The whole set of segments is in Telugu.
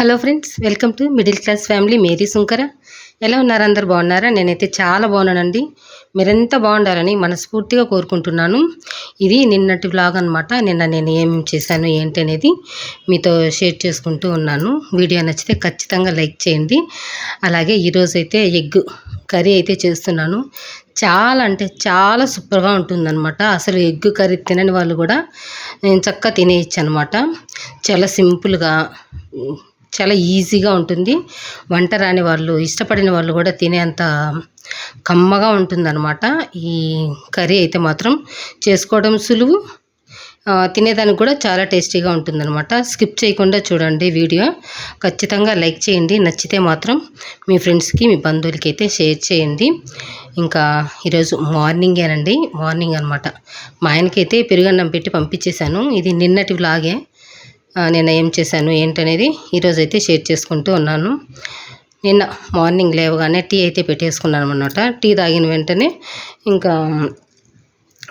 Hello friends welcome to middle class family. Mary Sunkara. ఎలా ఉన్నారు? అందరు బాగున్నారా? నేనైతే చాలా బాగున్నానండి. మీరెంత బాగుండాలని మనస్ఫూర్తిగా కోరుకుంటున్నాను. ఇది నిన్నటి వ్లాగ్ అనమాట నిన్న నేను ఏమేమి చేశాను ఏంటి అనేది మీతో షేర్ చేసుకుంటూ ఉన్నాను. వీడియో నచ్చితే ఖచ్చితంగా లైక్ చేయండి. అలాగే ఈరోజు అయితే ఎగ్ కర్రీ అయితే చేస్తున్నాను. చాలా అంటే చాలా సూపర్గా ఉంటుందన్నమాట. అసలు ఎగ్ కర్రీ తినని వాళ్ళు కూడా నేను చక్కగా తినేయచ్చు అనమాట చాలా సింపుల్గా చాలా ఈజీగా ఉంటుంది. వంట రాని వాళ్ళు ఇష్టపడిన వాళ్ళు కూడా తినేంత కమ్మగా ఉంటుందన్నమాట. ఈ కర్రీ అయితే మాత్రం చేసుకోవడం సులువు. తినేదానికి కూడా చాలా టేస్టీగా ఉంటుందన్నమాట. స్కిప్ చేయకుండా చూడండి వీడియో. ఖచ్చితంగా లైక్ చేయండి. నచ్చితే మాత్రం మీ ఫ్రెండ్స్కి మీ బంధువులకి అయితే షేర్ చేయండి. ఇంకా ఈరోజు మార్నింగేనండి. మార్నింగ్ అనమాట మా ఆయనకైతే పెరుగన్నం పెట్టి పంపించేశాను. ఇది నిన్నటి వ్లాగే. నేను నిన్న ఏం చేశాను ఏంటనేది ఈరోజు అయితే షేర్ చేసుకుంటూ ఉన్నాను. నిన్న మార్నింగ్ లేవగానే టీ అయితే పెట్టేసుకున్నాను అనమాట టీ తాగిన వెంటనే ఇంకా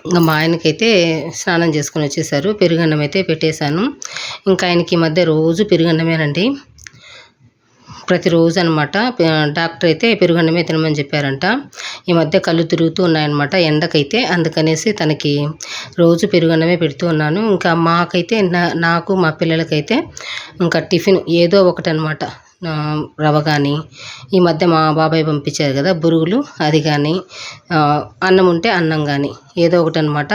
ఇంకా మా ఆయనకైతే స్నానం చేసుకొని వచ్చేసారు. పెరుగన్నం అయితే పెట్టేశాను. ఇంకా ఆయనకి ఈ మధ్య రోజు పెరుగన్నమేనండి. ప్రతిరోజు అనమాట డాక్టర్ అయితే పెరుగన్నమే తినమని చెప్పారంట. ఈ మధ్య కళ్ళు తిరుగుతూ ఉన్నాయన్నమాట ఎండకైతే. అందుకనేసి తనకి రోజు పెరుగన్నమే పెడుతూ ఉన్నాను. ఇంకా మాకైతే నా- నాకు మా పిల్లలకైతే ఇంకా టిఫిన్ ఏదో ఒకటి అనమాట రవ కానీ ఈ మధ్య మా బాబాయ్ పంపించారు కదా బురుగులు అది కానీ అన్నం ఉంటే అన్నం కానీ ఏదో ఒకటి అనమాట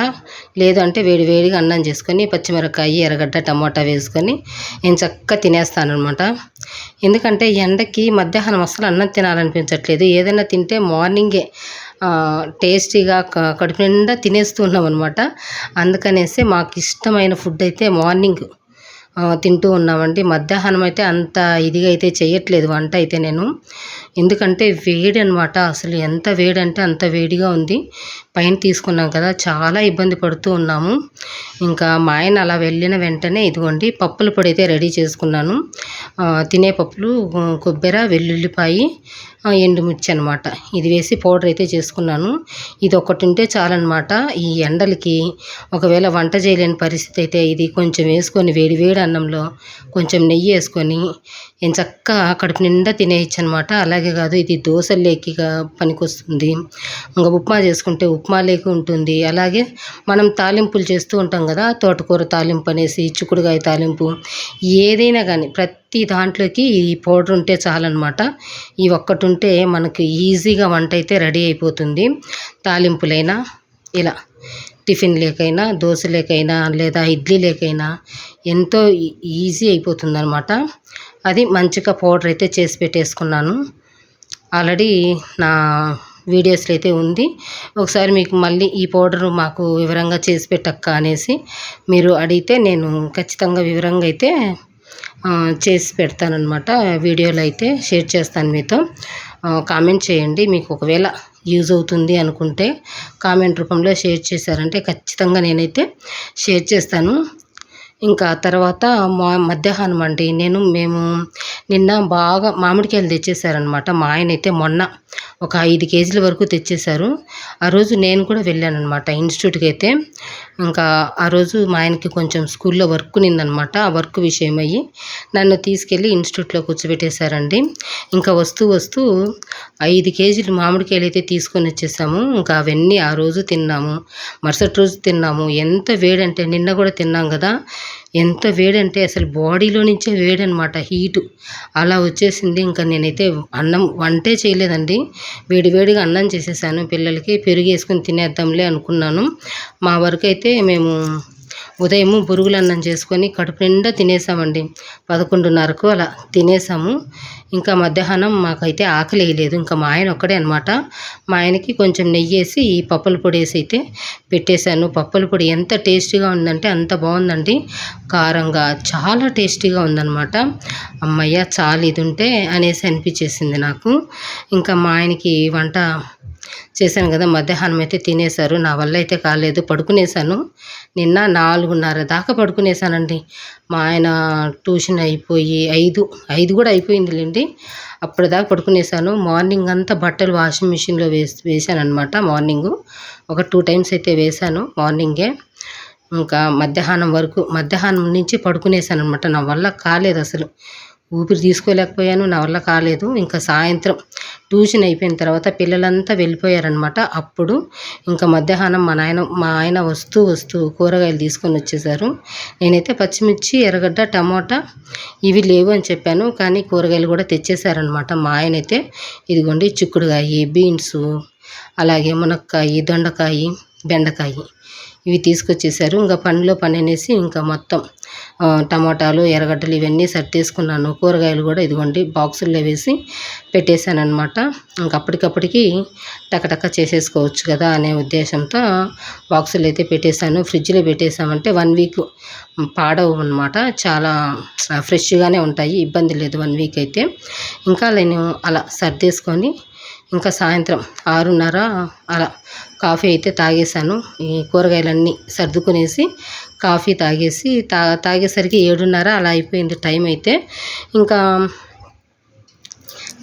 లేదు అంటే వేడి వేడిగా అన్నం చేసుకొని పచ్చిమిరపకాయ ఎర్రగడ్డ టమాటా వేసుకొని నేను చక్కగా తినేస్తానమాట ఎందుకంటే ఎండకి మధ్యాహ్నం అసలు అన్నం తినాలనిపించట్లేదు. ఏదైనా తింటే మార్నింగే టేస్టీగా క- కడుపు నిండా తినేస్తూ ఉన్నాం అనమాట అందుకనేసి మాకు ఇష్టమైన ఫుడ్ అయితే మార్నింగ్ తింటూ ఉన్నామండి. మధ్యాహ్నం అయితే అంత ఇదిగా అయితే చేయట్లేదు వంట అయితే నేను. ఎందుకంటే వేడి అనమాట అసలు ఎంత వేడి అంటే అంత వేడిగా ఉంది. పైన తీసుకున్నాం కదా చాలా ఇబ్బంది పడుతూ ఉన్నాము. ఇంకా మా ఆయన అలా వెళ్ళిన వెంటనే ఇదిగోండి పప్పుల పొడి అయితే రెడీ చేసుకున్నాను. తినే పప్పులు కొబ్బరి వెల్లుల్లిపాయి ఎండుమిర్చి అనమాట ఇది వేసి పౌడర్ అయితే చేసుకున్నాను. ఇది ఒకటి ఉంటే చాలన్నమాట. ఈ ఎండలకి ఒకవేళ వంట చేయలేని పరిస్థితి అయితే ఇది కొంచెం వేసుకొని వేడి వేడి అన్నంలో కొంచెం నెయ్యి వేసుకొని ఎంచక్క చక్కగా కడుపు నిండా తినేయచ్చు అనమాట అలాగే కాదు ఇది దోశలేకిగా పనికొస్తుంది. ఇంకా ఉప్మా చేసుకుంటే ఉప్మా లేకి ఉంటుంది. అలాగే మనం తాలింపులు చేస్తూ ఉంటాం కదా తోటకూర తాలింపు అనేసి చిక్కుడుకాయ తాలింపు ఏదైనా కానీ ప్రతి దాంట్లోకి ఈ పౌడర్ ఉంటే చాలన్నమాట. ఈ ఒక్కటి ఉంటే మనకు ఈజీగా వంట అయితే రెడీ అయిపోతుంది. తాలింపులైనా ఇలా టిఫిన్ లేకైనా దోశ లేకైనా లేదా ఇడ్లీ లేకైనా ఎంతో ఈజీ అయిపోతుంది అనమాట అది మంచిగా పౌడర్ అయితే చేసి పెట్టేసుకున్నాను. ఆల్రెడీ నా వీడియోస్లో అయితే ఉంది. ఒకసారి మీకు మళ్ళీ ఈ పౌడర్ మాకు వివరంగా చేసి పెట్టక్క అనేసి మీరు అడిగితే నేను ఖచ్చితంగా వివరంగా అయితే చేసి పెడతానమాట వీడియోలో అయితే షేర్ చేస్తాను మీతో. కామెంట్ చేయండి. మీకు ఒకవేళ యూజ్ అవుతుంది అనుకుంటే కామెంట్ రూపంలో షేర్ చేశారంటే ఖచ్చితంగా నేనైతే షేర్ చేస్తాను. ఇంకా తర్వాత మా మధ్యాహ్నం అండి. నేను మేము నిన్న బాగా మామిడికాయలు తెచ్చేసారనమాట మా ఆయన అయితే మొన్న ఒక ఐదు కేజీల వరకు తెచ్చేశారు. ఆ రోజు నేను కూడా వెళ్ళాను అనమాట ఇన్స్టిట్యూట్కి అయితే ఇంకా ఆ రోజు మా ఆయనకి కొంచెం స్కూల్లో వర్క్ నిందనమాట. ఆ వర్క్ విషయం అయ్యి నన్ను తీసుకెళ్ళి ఇన్స్టిట్యూట్లో కూర్చోబెట్టేశారండి. ఇంకా వస్తూ వస్తూ ఐదు కేజీలు మామిడికాయలు అయితే తీసుకొని వచ్చేసాము. ఇంకా అవన్నీ ఆ రోజు తిన్నాము. మరుసటి రోజు తిన్నాము. ఎంత వేడంటే నిన్న కూడా తిన్నాం కదా. ఎంత వేడంటే అసలు బాడీలో నుంచే వేడనమాట హీటు. అలా వచ్చేసింది. ఇంకా నేనైతే అన్నం వంటే చేయలేదండి. వేడి వేడిగా అన్నం చేసేసాను. పిల్లలకి పెరుగు వేసుకొని తినేద్దాంలే అనుకున్నాను. మా వరకు అయితే అయితే మేము ఉదయము బురుగులు అన్నం చేసుకొని కడుపు నిండా తినేసామండి. పదకొండున్నరకు అలా తినేసాము. ఇంకా మధ్యాహ్నం మాకైతే ఆకలి వేయలేదు. ఇంకా మా ఆయన ఒక్కడే అనమాట మా ఆయనకి కొంచెం నెయ్యి వేసి ఈ పప్పుల పొడి వేసి అయితే పెట్టేశాను. పప్పుల పొడి ఎంత టేస్టీగా ఉందంటే అంత బాగుందండి. కారంగా చాలా టేస్టీగా ఉందన్నమాట. అమ్మయ్య చాలు ఇది ఉంటే అనేసి అనిపించేసింది నాకు. ఇంకా మా ఆయనకి వంట చేశాను కదా మధ్యాహ్నం అయితే తినేశారు. నా వల్ల అయితే కాలేదు పడుకునేశాను. నిన్న నాలుగున్నర దాకా పడుకునేశానండి. మా ఆయన ట్యూషన్ అయిపోయి ఐదు ఐదు కూడా అయిపోయిందిలేండి. అప్పటిదాకా పడుకునేసాను మార్నింగ్ అంతా బట్టలు వాషింగ్ మిషన్లో వేసి వేసాను అనమాట మార్నింగు. ఒక టూ టైమ్స్ అయితే వేశాను మార్నింగే. ఇంకా మధ్యాహ్నం వరకు మధ్యాహ్నం నుంచి పడుకునేసాను అనమాట నా వల్ల కాలేదు అసలు. ఊపిరి తీసుకోలేకపోయాను నా వల్ల కాలేదు. ఇంకా సాయంత్రం ట్యూషన్ అయిపోయిన తర్వాత పిల్లలంతా వెళ్ళిపోయారనమాట అప్పుడు ఇంకా మధ్యాహ్నం మా నాయన మా ఆయన వస్తూ వస్తూ కూరగాయలు తీసుకొని వచ్చేసారు. నేనైతే పచ్చిమిర్చి ఎర్రగడ్డ టమోటా ఇవి లేవు అని చెప్పాను. కానీ కూరగాయలు కూడా తెచ్చేసారనమాట మా ఆయన అయితే ఇదిగోండి చిక్కుడుకాయ బీన్స్ అలాగే మునక్కాయ దొండకాయ బెండకాయ ఇవి తీసుకొచ్చేసారు. ఇంకా పనిలో పని అనేసి ఇంకా మొత్తం టమాటాలు ఎర్రగడ్డలు ఇవన్నీ సర్దేసుకున్నాను. కూరగాయలు కూడా ఇదిగోండి బాక్సుల్లో వేసి పెట్టేశాను అనమాట ఇంకా అప్పటికప్పటికి టకటక చేసేసుకోవచ్చు కదా అనే ఉద్దేశంతో బాక్సులు అయితే పెట్టేశాను. ఫ్రిడ్జ్లో పెట్టేసామంటే వన్ వీక్ పాడవు అనమాట చాలా ఫ్రెష్గానే ఉంటాయి. ఇబ్బంది లేదు వన్ వీక్ అయితే. ఇంకా నేను అలా సర్దేసుకొని ఇంకా సాయంత్రం ఆరున్నర అలా కాఫీ అయితే తాగేశాను. ఈ కూరగాయలన్నీ సర్దుకునేసి కాఫీ తాగేసి తా తాగేసరికి ఏడున్నర అలా అయిపోయింది టైం అయితే. ఇంకా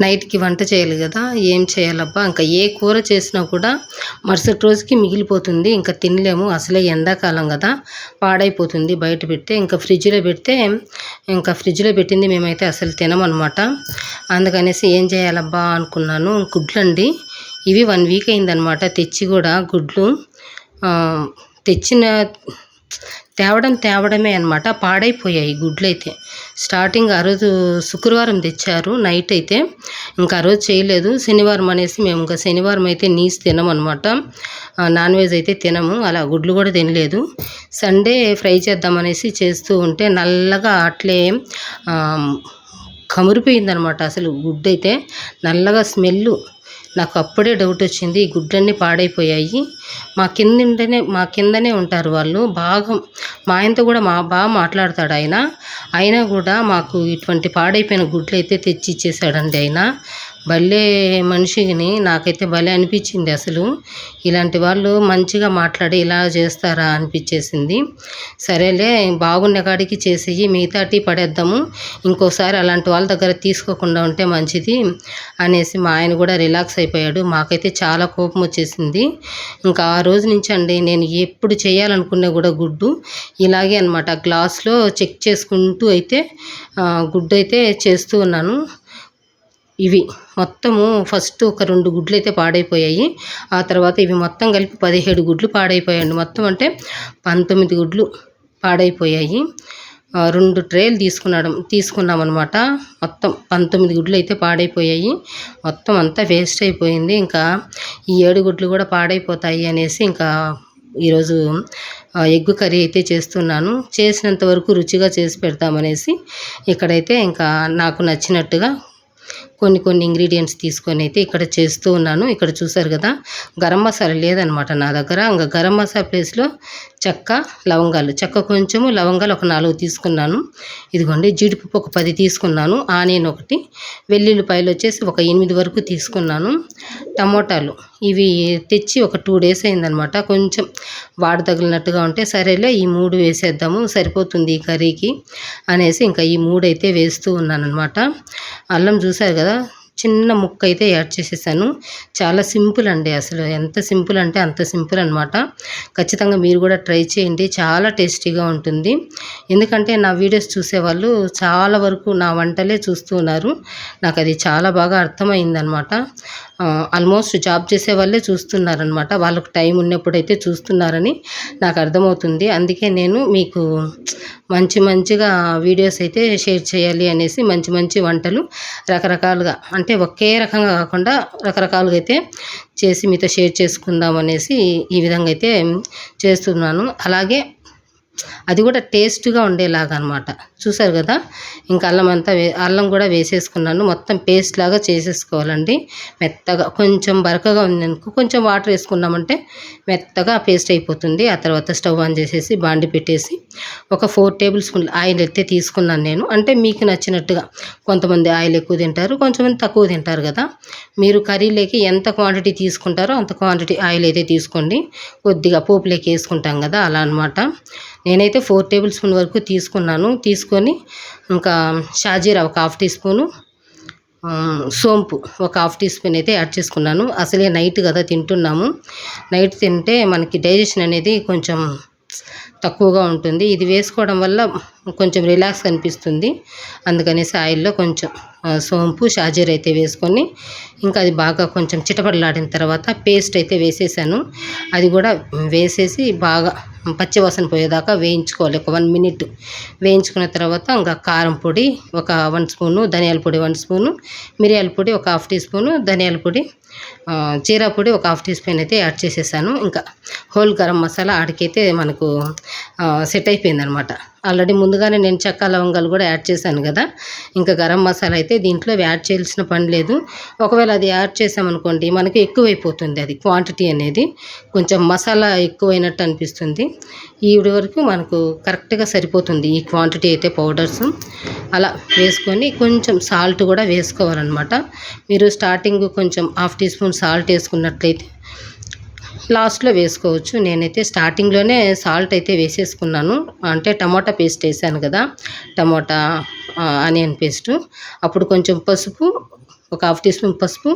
నైట్కి వంట చేయాలి కదా ఏం చేయాలబ్బా? ఇంకా ఏ కూర చేసినా కూడా మరుసటి రోజుకి మిగిలిపోతుంది. ఇంకా తినలేము. అసలే ఎండాకాలం కదా పాడైపోతుంది బయట పెడితే ఇంకా ఫ్రిడ్జ్లో పెడితే ఇంకా ఫ్రిడ్జ్లో పెట్టింది మేమైతే అసలు తినమనమాట అందుకనేసి ఏం చేయాలబ్బా అనుకున్నాను. గుడ్లండి. ఇవి వన్ వీక్ అయిందనమాట తెచ్చి కూడా గుడ్లు. తెచ్చిన తేవడం తేవడమే అనమాట పాడైపోయాయి గుడ్లు అయితే స్టార్టింగ్ ఆ రోజు శుక్రవారం తెచ్చారు నైట్ అయితే. ఇంకా ఆ రోజు చేయలేదు శనివారం అనేసి మేము ఇంకా శనివారం అయితే నీస్ తినమనమాట నాన్ వెజ్ అయితే తినము అలా గుడ్లు కూడా తినలేదు. సండే ఫ్రై చేద్దామనేసి చేస్తూ ఉంటే నల్లగా అట్లే కమురిపోయిందనమాట అసలు గుడ్డు అయితే నల్లగా స్మెల్ నాకు అప్పుడే డౌట్ వచ్చింది ఈ గుడ్లన్నీ పాడైపోయాయి. మా కిందనే మా కిందనే ఉంటారు వాళ్ళు. బాగా మా ఆయనతో కూడా మా బాగా మాట్లాడతాడు ఆయన. అయినా కూడా మాకు ఇటువంటి పాడైపోయిన గుడ్లు అయితే తెచ్చి ఇచ్చేసాడండి ఆయన. భలే మనిషిని నాకైతే భలే అనిపించింది అసలు. ఇలాంటి వాళ్ళు మంచిగా మాట్లాడి ఇలా చేస్తారా అనిపించేసింది. సరేలే బాగున్న కాడికి చేసేయి మిగతాటి పడేద్దాము. ఇంకోసారి అలాంటి వాళ్ళ దగ్గర తీసుకోకుండా ఉంటే మంచిది అనేసి మా ఆయన కూడా రిలాక్స్ అయిపోయాడు. మాకైతే చాలా కోపం వచ్చేసింది. ఇంకా ఆ రోజు నుంచి అండి నేను ఎప్పుడు చేయాలనుకున్నా కూడా గుడ్డు. ఇలాగే అనమాట గ్లాస్లో చెక్ చేసుకుంటూ అయితే గుడ్డు అయితే చేస్తూ ఉన్నాను. ఇవి మొత్తము ఫస్ట్ ఒక రెండు గుడ్లు అయితే పాడైపోయాయి. ఆ తర్వాత ఇవి మొత్తం కలిపి పదిహేడు గుడ్లు పాడైపోయాయండి. మొత్తం అంటే పంతొమ్మిది గుడ్లు పాడైపోయాయి. రెండు ట్రేలు తీసుకున్నాడు తీసుకున్నాం అనమాట మొత్తం పంతొమ్మిది గుడ్లు అయితే పాడైపోయాయి. మొత్తం అంతా వేస్ట్ అయిపోయింది. ఇంకా ఈ ఏడు గుడ్లు కూడా పాడైపోతాయి అనేసి ఇంకా ఈరోజు ఎగ్ ఎగ్గు కర్రీ అయితే చేస్తున్నాను. చేసినంత వరకు రుచిగా చేసి పెడతామనేసి ఇక్కడైతే ఇంకా నాకు నచ్చినట్టుగా కొన్ని కొన్ని ఇంగ్రీడియంట్స్ తీసుకొని అయితే ఇక్కడ చేస్తూ ఉన్నాను. ఇక్కడ చూసారు కదా గరం మసాలా లేదనమాట నా దగ్గర. ఇంకా గరం మసాలా ప్లేస్లో చెక్క లవంగాలు. చెక్క కొంచెము లవంగాలు ఒక నాలుగు తీసుకున్నాను. ఇదిగోండి జీడిపప్పు ఒక పది తీసుకున్నాను. ఆనియన్ ఒకటి. వెల్లుల్లిపాయలు వచ్చేసి ఒక ఎనిమిది వరకు తీసుకున్నాను. టమోటాలు. ఇవి తెచ్చి ఒక టూ డేస్ అయిందనమాట. కొంచెం వాడు తగిలినట్టుగా ఉంటే సరేలే ఈ మూడు వేసేద్దాము సరిపోతుంది ఈ కర్రీకి అనేసి ఇంకా ఈ మూడు అయితే వేస్తూ ఉన్నాను అనమాట అల్లం చూసారు కదా né? చిన్న ముక్క అయితే యాడ్ చేసేసాను. చాలా సింపుల్ అండి అసలు. ఎంత సింపుల్ అంటే అంత సింపుల్ అనమాట ఖచ్చితంగా మీరు కూడా ట్రై చేయండి. చాలా టేస్టీగా ఉంటుంది. ఎందుకంటే నా వీడియోస్ చూసేవాళ్ళు చాలా వరకు నా వంటలే చూస్తూ ఉన్నారు. నాకు అది చాలా బాగా అర్థమైందనమాట ఆల్మోస్ట్ జాబ్ చేసే వాళ్ళే చూస్తున్నారనమాట వాళ్ళకు టైం ఉన్నప్పుడైతే చూస్తున్నారని నాకు అర్థమవుతుంది. అందుకే నేను మీకు మంచి మంచిగా వీడియోస్ అయితే షేర్ చేయాలి అనేసి మంచి మంచి వంటలు రకరకాలుగా అంటే ఒకే రకంగా కాకుండా రకరకాలుగా అయితే చేసి మీతో షేర్ చేసుకుందాం అనేసి ఈ విధంగా అయితే చేస్తున్నాను. అలాగే అది కూడా టేస్ట్గా ఉండేలాగా అనమాట చూసారు కదా? ఇంకా అల్లం అంతా వే అల్లం కూడా వేసేసుకున్నాను. మొత్తం పేస్ట్ లాగా చేసేసుకోవాలండి. మెత్తగా కొంచెం బరకగా ఉంది అనుకో కొంచెం వాటర్ వేసుకున్నామంటే మెత్తగా పేస్ట్ అయిపోతుంది. ఆ తర్వాత స్టవ్ ఆన్ చేసేసి బాండి పెట్టేసి ఒక ఫోర్ టేబుల్ స్పూన్ ఆయిల్ అయితే తీసుకున్నాను నేను. అంటే మీకు నచ్చినట్టుగా కొంతమంది ఆయిల్ ఎక్కువ తింటారు కొంతమంది తక్కువ తింటారు కదా? మీరు కర్రీలోకి ఎంత క్వాంటిటీ తీసుకుంటారో అంత క్వాంటిటీ ఆయిల్ అయితే తీసుకోండి. కొద్దిగా పోపులోకి వేసుకుంటాం కదా? అలా అనమాట నేనైతే ఫోర్ టేబుల్ స్పూన్ వరకు తీసుకున్నాను. తీసుకొని ఇంకా షాజీరా ఒక హాఫ్ టీ స్పూను సోంపు ఒక హాఫ్ టీ స్పూన్ అయితే యాడ్ చేసుకున్నాను. అసలే నైట్ కదా తింటున్నాము. నైట్ తింటే మనకి డైజెషన్ అనేది కొంచెం తక్కువగా ఉంటుంది. ఇది వేసుకోవడం వల్ల కొంచెం రిలాక్స్ అనిపిస్తుంది. అందుకనేసి ఆయిల్లో కొంచెం సోంపు షాజీర్ అయితే వేసుకొని ఇంకా అది బాగా కొంచెం చిటపడలాడిన తర్వాత పేస్ట్ అయితే వేసేసాను. అది కూడా వేసేసి బాగా పచ్చివాసన పోయేదాకా వేయించుకోవాలి. ఒక వన్ మినిట్ వేయించుకున్న తర్వాత ఇంకా కారం పొడి ఒక వన్ స్పూను ధనియాల పొడి వన్ స్పూను మిరియాల పొడి ఒక హాఫ్ టీ స్పూను ధనియాల పొడి జీరా పొడి ఒక హాఫ్ టీ స్పూన్ అయితే యాడ్ చేసేసాను. ఇంకా హోల్ గరం మసాలా ఆడికైతే మనకు సెట్ అయిపోయింది అనమాట ఆల్రెడీ ముందుగానే నేను చెక్క లవంగాలు కూడా యాడ్ చేశాను కదా. ఇంకా గరం మసాలా అయితే దీంట్లో యాడ్ చేయాల్సిన పని లేదు. ఒకవేళ అది యాడ్ చేసామనుకోండి మనకి ఎక్కువైపోతుంది అది క్వాంటిటీ అనేది. కొంచెం మసాలా ఎక్కువైనట్టు అనిపిస్తుంది. ఈవిడ వరకు మనకు కరెక్ట్గా సరిపోతుంది ఈ క్వాంటిటీ అయితే పౌడర్స్. అలా వేసుకొని కొంచెం సాల్ట్ కూడా వేసుకోవాలన్నమాట. మీరు స్టార్టింగ్ కొంచెం హాఫ్ టీ స్పూన్ సాల్ట్ వేసుకున్నట్లయితే లాస్ట్లో వేసుకోవచ్చు. నేనైతే స్టార్టింగ్లోనే సాల్ట్ అయితే వేసేసుకున్నాను. అంటే టమాటా పేస్ట్ వేసాను కదా టమాటా ఆనియన్ పేస్టు. అప్పుడు కొంచెం పసుపు ఒక హాఫ్ టీ స్పూన్ పసుపు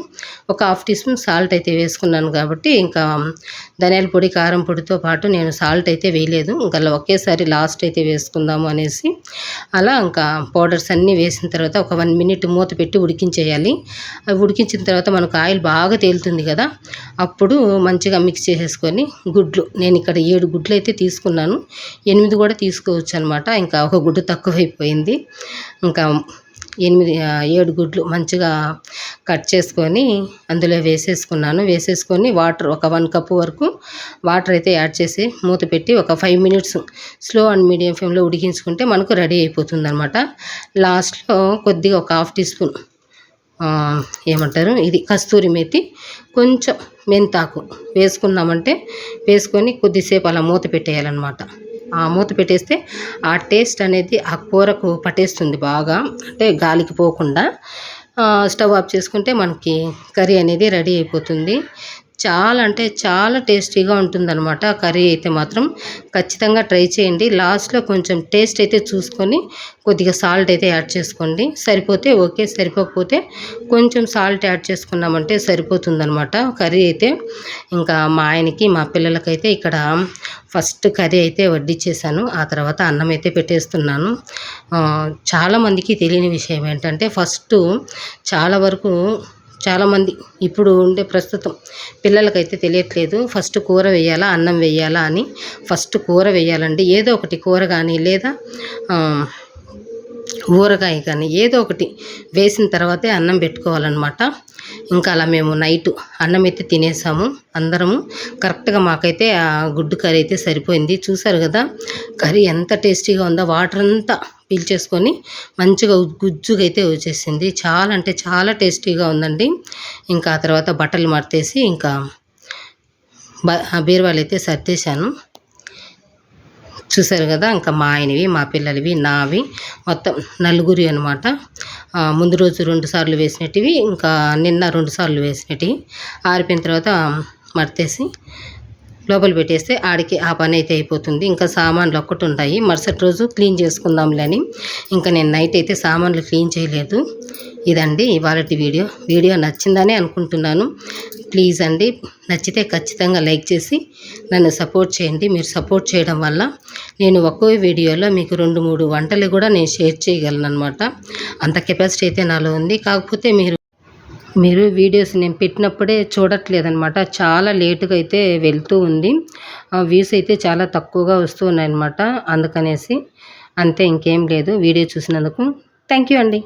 ఒక హాఫ్ టీ స్పూన్ సాల్ట్ అయితే వేసుకున్నాను కాబట్టి ఇంకా ధనియాల పొడి కారం పొడితో పాటు నేను సాల్ట్ అయితే వేయలేదు. ఇంకా అలా ఒకేసారి లాస్ట్ అయితే వేసుకుందాము అనేసి. అలా ఇంకా పౌడర్స్ అన్నీ వేసిన తర్వాత ఒక వన్ మినిట్ మూత పెట్టి ఉడికించేయాలి. అవి ఉడికించిన తర్వాత మనకు ఆయిల్ బాగా తేలుతుంది కదా అప్పుడు మంచిగా మిక్స్ చేసేసుకొని గుడ్లు నేను ఇక్కడ ఏడు గుడ్లు అయితే తీసుకున్నాను. ఎనిమిది కూడా తీసుకోవచ్చు అనమాట ఇంకా ఒక గుడ్డు తక్కువైపోయింది. ఇంకా ఎనిమిది ఏడు గుడ్లు మంచిగా కట్ చేసుకొని అందులో వేసేసుకున్నాను. వేసేసుకొని వాటర్ ఒక వన్ కప్ వరకు వాటర్ అయితే యాడ్ చేసి మూత పెట్టి ఒక five minutes slow and medium ఫ్లేమ్లో ఉడికించుకుంటే మనకు రెడీ అయిపోతుంది అనమాట లాస్ట్లో కొద్దిగా ఒక హాఫ్ టీ స్పూన్ ఏమంటారు ఇది కస్తూరి మేతి కొంచెం మెంతాకు వేసుకున్నామంటే వేసుకొని కొద్దిసేపు అలా మూత పెట్టేయాలన్నమాట. మూత పెట్టేస్తే ఆ టేస్ట్ అనేది ఆ కూరకు పట్టేస్తుంది బాగా. అంటే గాలికి పోకుండా స్టవ్ ఆఫ్ చేసుకుంటే మనకి కర్రీ అనేది రెడీ అయిపోతుంది. చాలా అంటే చాలా టేస్టీగా ఉంటుందన్నమాట. కర్రీ అయితే మాత్రం ఖచ్చితంగా ట్రై చేయండి. లాస్ట్లో కొంచెం టేస్ట్ అయితే చూసుకొని కొద్దిగా సాల్ట్ అయితే యాడ్ చేసుకోండి. సరిపోతే ఓకే సరిపోకపోతే కొంచెం సాల్ట్ యాడ్ చేసుకున్నామంటే సరిపోతుందన్నమాట. కర్రీ అయితే ఇంకా మా ఆయనకి మా పిల్లలకైతే ఇక్కడ ఫస్ట్ కర్రీ అయితే వడ్డిచ్చేసాను. ఆ తర్వాత అన్నం అయితే పెట్టేస్తున్నాను. చాలామందికి తెలియని విషయం ఏంటంటే ఫస్ట్ చాలా వరకు చాలామంది ఇప్పుడు ఉండే ప్రస్తుతం పిల్లలకైతే తెలియట్లేదు. ఫస్ట్ కూర వేయాలా అన్నం వేయాలా అని. ఫస్ట్ కూర వేయాలండి ఏదో ఒకటి కూర కానీ లేదా ఊరగాయ కానీ ఏదో ఒకటి వేసిన తర్వాతే అన్నం పెట్టుకోవాలన్నమాట. ఇంకా అలా మేము నైట్ అన్నం అయితే తినేసాము. అందరము కరెక్ట్గా మాకైతే ఆ గుడ్డు కర్రీ అయితే సరిపోయింది. చూసారు కదా కర్రీ ఎంత టేస్టీగా ఉందో వాటర్ అంతా పీల్చేసుకొని మంచిగా గుజ్జుగా అయితే వచ్చేసింది. చాలా అంటే చాలా టేస్టీగా ఉందండి. ఇంకా ఆ తర్వాత బట్టలు మార్చేసి ఇంకా బీరువాలు అయితే సర్దేశాను. చూసారు కదా ఇంకా మా ఆయనవి మా పిల్లలవి నావి మొత్తం నలుగురి అనమాట ముందు రోజు రెండు సార్లు వేసినటివి ఇంకా నిన్న రెండు సార్లు వేసినటివి. ఆరిపోయిన తర్వాత మర్తేసి లోపల పెట్టేస్తే ఆడికి ఆ పని అయితే అయిపోతుంది. ఇంకా సామాన్లు ఒక్కటి ఉంటాయి. మరుసటి రోజు క్లీన్ చేసుకుందాంలే అని. ఇంకా నేను నైట్ అయితే సామాన్లు క్లీన్ చేయలేదు. ఇదండి ఇవాళ వీడియో. వీడియో నచ్చిందని అనుకుంటున్నాను. ప్లీజ్ అండి నచ్చితే ఖచ్చితంగా లైక్ చేసి నన్ను సపోర్ట్ చేయండి. మీరు సపోర్ట్ చేయడం వల్ల నేను ఒక్కో వీడియోలో మీకు రెండు మూడు వంటలు కూడా నేను షేర్ చేయగలను అనమాట అంత కెపాసిటీ అయితే నాలో ఉంది. కాకపోతే మీరు మీరు వీడియోస్ నేను పెట్టినప్పుడే చూడట్లేదనమాట చాలా లేటుగా అయితే వెళ్తూ ఉంది. వ్యూస్ అయితే చాలా తక్కువగా వస్తూ ఉన్నాయన్నమాట. అందుకనేసి అంతే ఇంకేం లేదు. వీడియో చూసినందుకు థ్యాంక్ యూ అండి.